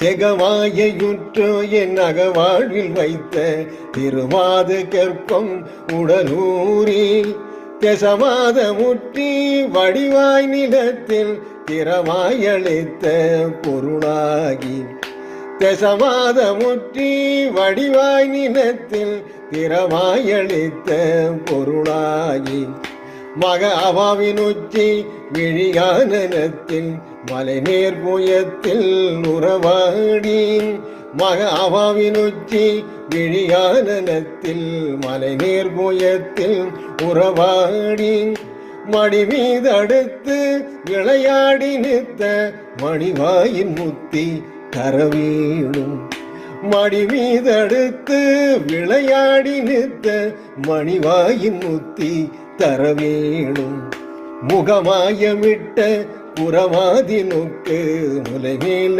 செகவாயுற்று என் அகவாழ்வில் வைத்த திருவாத கற்பம் உடலூரி தெசவாத முற்றி வடிவாய் நிலத்தில் திறவாயளித்த பொருளாகி தெசவாத முற்றி வடிவாய் நிலத்தில் திறவாயளித்த பொருளாகி மக அவாவின் உச்சி விழியானத்தில் மலைநேர் புயத்தில் உறவாடி மக அவாவின் உச்சி விழியானத்தில் மலைநேர் புயத்தில் உறவாடி மடி மீது அடுத்து விளையாடி நிற்த மணிவாயின் முத்தி கரவீடும் மடி மீது அடுத்து விளையாடி நிற்த மணிவாயின் முத்தி தரவேணும் முகமாயமிட்ட புறவாதி நோக்கு முலைமேல்